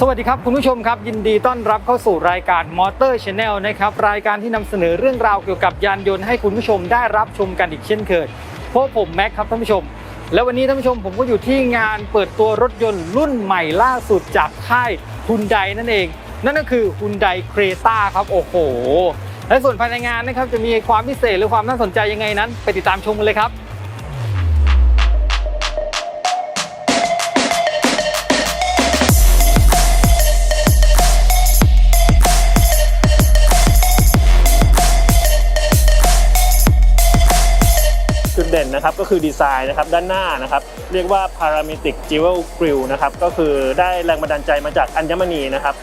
สวัสดีครับ คุณผู้ชมครับ ยินดีต้อนรับเข้าสู่รายการ Motor Channel นะครับ รายการที่นำเสนอเรื่องราวเกี่ยวกับยานยนต์ให้คุณผู้ชมได้รับชมกันอีกเช่นเคยพบผมแม็กครับท่านผู้ชม และวันนี้ท่านผู้ชมผมก็อยู่ที่งานเปิดตัวรถยนต์รุ่นใหม่ล่าสุดจากค่ายฮุนไดนั่นเอง นั่นก็คือฮุนไดเครต้าครับโอ้โห และส่วนภายในงานนะครับจะมีความพิเศษหรือความน่าสนใจยังไงนั้น ไปติดตามชมกันเลยครับ เด่นนะครับก็คือดีไซน์นะครับด้านหน้านะครับเรียกว่า Parametric Jewel Grill นะครับก็คือได้แรงบันดาลใจมาจากอัญมณีนะครับ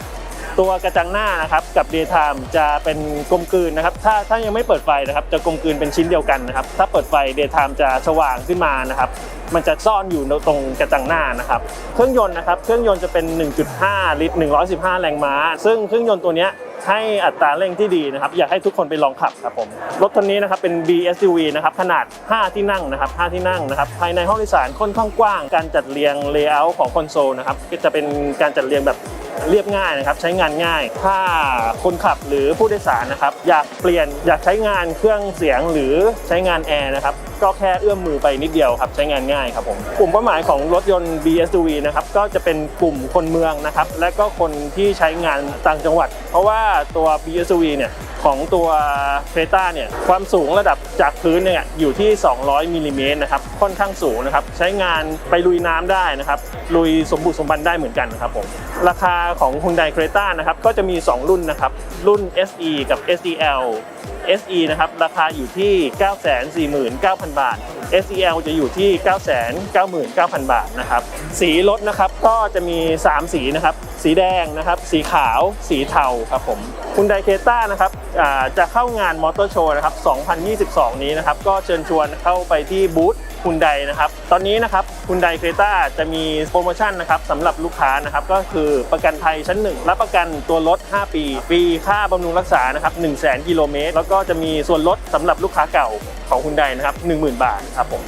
ตัวกระจังหน้านะครับกับ Daytime จะเป็นกลมกลืนนะครับ ถ้าถ้ายังไม่เปิดไฟนะครับจะกลมกลืนเป็นชิ้นเดียวกันนะครับ ถ้าเปิดไฟ Daytime จะสว่างขึ้นมานะครับ มันจะซ่อนอยู่ตรงกระจังหน้านะครับ เครื่องยนต์นะครับ เครื่องยนต์จะเป็น 1.5 ลิตร 115 แรงม้า ซึ่งเครื่องยนต์ตัวนี้ให้อัตราเร่งที่ดีนะครับ อยากให้ทุกคนไปลองขับครับผม รถคันนี้นะครับเป็น BSUV นะครับขนาด 5 ที่นั่งนะครับ 5 ที่นั่งนะครับ ภายในห้องโดยสารค่อนข้างกว้าง การจัดเรียงเลเยอร์ของคอนโซลนะครับก็จะเป็นการจัดเรียงแบบ เรียบง่ายนะครับใช้งานง่าย ถ้าคนขับหรือผู้โดยสารนะครับอยากเปลี่ยนอยากใช้งานเครื่องเสียงหรือใช้งานแอร์นะครับก็แค่เอื้อมมือไปนิดเดียวครับใช้งานง่ายครับผมกลุ่มเป้าหมายของรถยนต์ BSUV นะครับก็จะเป็นกลุ่มคนเมืองนะครับและก็คนที่ใช้งานต่างจังหวัด เพราะว่าตัว BSUV เนี่ยของตัวเ r ร t a เนี่ยความสูงระดับจากพื้นเนี่ยอยู่ที่ 200มิลลิเมตรนะครับค่อนข้างสูงนะครับใช้งานไปลุยน้ำได้นะครับลุยสมบุกสมบันได้เหมือนกันครับผมราคาของ Hyundai Creta นะครับก็จะมี 2 รุ่นนะครับ รุ่น SE กับ SEL SE นะครับราคาอยู่ที่ 949,000 บาท SEL จะอยู่ที่ 999,000 บาทนะครับสีรถนะครับก็จะมี 3 สีนะครับสีแดงนะครับสีขาวสีเทาครับผมคุณไดเคต้านะครับจะเข้างานมอเตอร์โชว์นะครับ 2022 นี้นะครับก็เชิญชวนเข้าไปที่บูธ คุณไดนะครับ ตอนนี้นะครับคุณไดเครต้าจะมีโปรโมชั่นนะครับสำหรับลูกค้านะครับก็คือประกันภัยชั้น 1 รับประกันตัวรถ 5 ปีฟรีค่าบำรุงรักษานะครับ1 0 0 0 0 0กิโลเมตรแล้วก็จะมีส่วนลดสำหรับลูกค้าเก่าของคุณไดนะครับ10,000 บาทครับผม